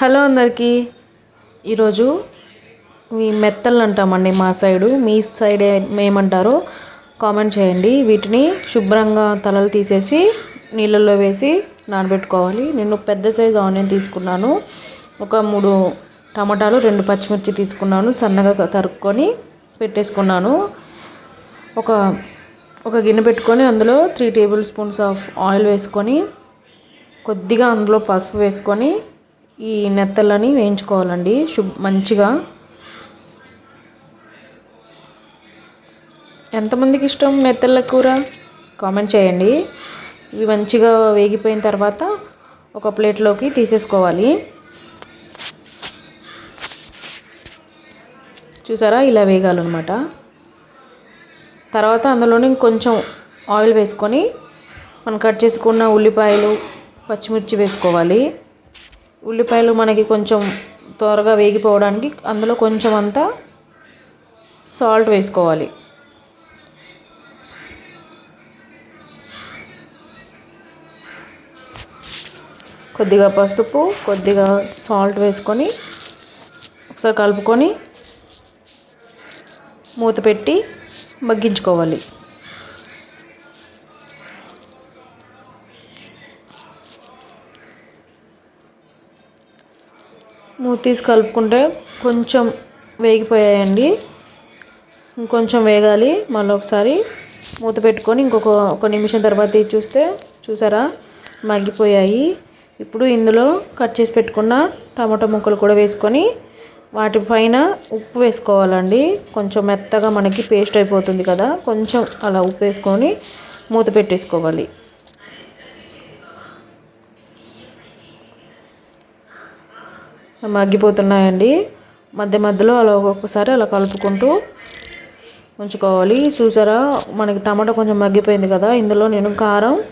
Hello అందరికీ. ఈరోజు ఈ మెత్తలు అంటామండి మా సైడు. మీ సైడ్ ఏమంటారో కామెంట్ చేయండి. వీటిని శుభ్రంగా తలలు తీసేసి నీళ్ళల్లో వేసి నానబెట్టుకోవాలి. నేను పెద్ద సైజు ఆనియన్ తీసుకున్నాను. ఒక మూడు టమాటాలు రెండు పచ్చిమిర్చి తీసుకున్నాను. సన్నగా తరుక్కొని పెట్టేసుకున్నాను. ఒక ఒక గిన్నె పెట్టుకొని అందులో three table spoons of oil వేసుకొని కొద్దిగా అందులో పసుపు వేసుకొని ఈ నెత్తలని వేయించుకోవాలండి. శుభ్ మంచిగా. ఎంతమందికి ఇష్టం నెత్తళ్ళ కూర? కామెంట్ చేయండి. ఇవి మంచిగా వేగిపోయిన తర్వాత ఒక ప్లేట్లోకి తీసేసుకోవాలి. చూసారా? ఇలా వేగాలన్నమాట. తర్వాత అందులోనే కొంచెం ఆయిల్ వేసుకొని మనం కట్ చేసుకున్న ఉల్లిపాయలు పచ్చిమిర్చి వేసుకోవాలి. ఉల్లిపాయలు మనకి కొంచెం త్వరగా వేగిపోవడానికి అందులో కొంచెం అంతా సాల్ట్ వేసుకోవాలి. కొద్దిగా పసుపు కొద్దిగా సాల్ట్ వేసుకొని ఒకసారి కలుపుకొని మూత పెట్టి మగ్గించుకోవాలి. మూత తీసి కలుపుకుంటే కొంచెం వేగిపోయాయండి. ఇంకొంచెం వేగాలి. మళ్ళీ ఒకసారి మూత పెట్టుకొని ఇంకొక ఒక నిమిషం తర్వాత చూస్తే చూసారా? మగ్గిపోయాయి. ఇప్పుడు ఇందులో కట్ చేసి పెట్టుకున్న టమాటో ముక్కలు కూడా వేసుకొని వాటిపైన ఉప్పు వేసుకోవాలండి. కొంచెం మెత్తగా మనకి పేస్ట్ అయిపోతుంది కదా. కొంచెం అలా ఉప్పు వేసుకొని మూత పెట్టేసుకోవాలి. మగ్గిపోతున్నాయండి. మధ్య మధ్యలో అలా ఒక్కొక్కసారి అలా కలుపుకుంటూ ఉంచుకోవాలి. చూసారా? మనకి టమాటా కొంచెం మగ్గిపోయింది కదా? ఇందులో నేను కారం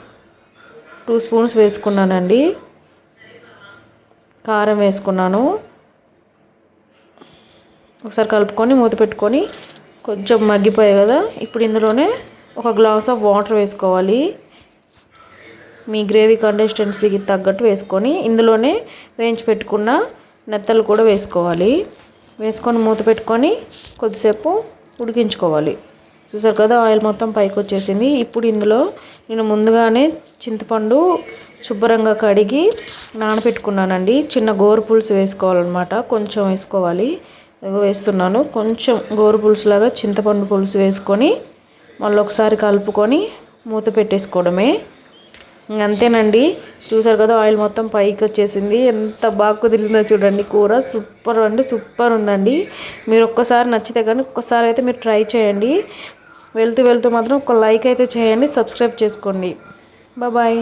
టూ స్పూన్స్ వేసుకున్నానండి. కారం వేసుకున్నాను. ఒకసారి కలుపుకొని మూత పెట్టుకొని కొంచెం మగ్గిపోయాయి కదా? ఇప్పుడు ఇందులోనే ఒక గ్లాస్ ఆఫ్ వాటర్ వేసుకోవాలి. మీ గ్రేవీ కన్సిస్టెన్సీకి తగ్గట్టు వేసుకొని ఇందులోనే వేయించి పెట్టుకున్న నెత్తలు కూడా వేసుకోవాలి. వేసుకొని మూత పెట్టుకొని కొద్దిసేపు ఉడికించుకోవాలి. చూసారు కదా ఆయిల్ మొత్తం పైకి వచ్చేసింది. ఇప్పుడు ఇందులో నేను ముందుగానే చింతపండు శుభ్రంగా కడిగి నానబెట్టుకున్నానండి. చిన్న గోరు పులుసు వేసుకోవాలన్నమాట. కొంచెం వేసుకోవాలి. వేస్తున్నాను. కొంచెం గోరు పులుసులాగా చింతపండు పులుసు వేసుకొని మళ్ళీ ఒకసారి కలుపుకొని మూత పెట్టేసుకోవడమే. అంతేనండి. చూసారు కదా ఆయిల్ మొత్తం పైకి వచ్చేసింది. ఎంత బాగా కుదిరిందో చూడండి. కూర సూపర్ అండి సూపర్ ఉందండి. మీరు ఒక్కసారి నచ్చితే కానీ ఒక్కసారి అయితే మీరు ట్రై చేయండి. వెళ్తూ వెళ్తూ మాత్రం ఒక లైక్ అయితే చేయండి సబ్స్క్రైబ్ చేసుకోండి. బాయ్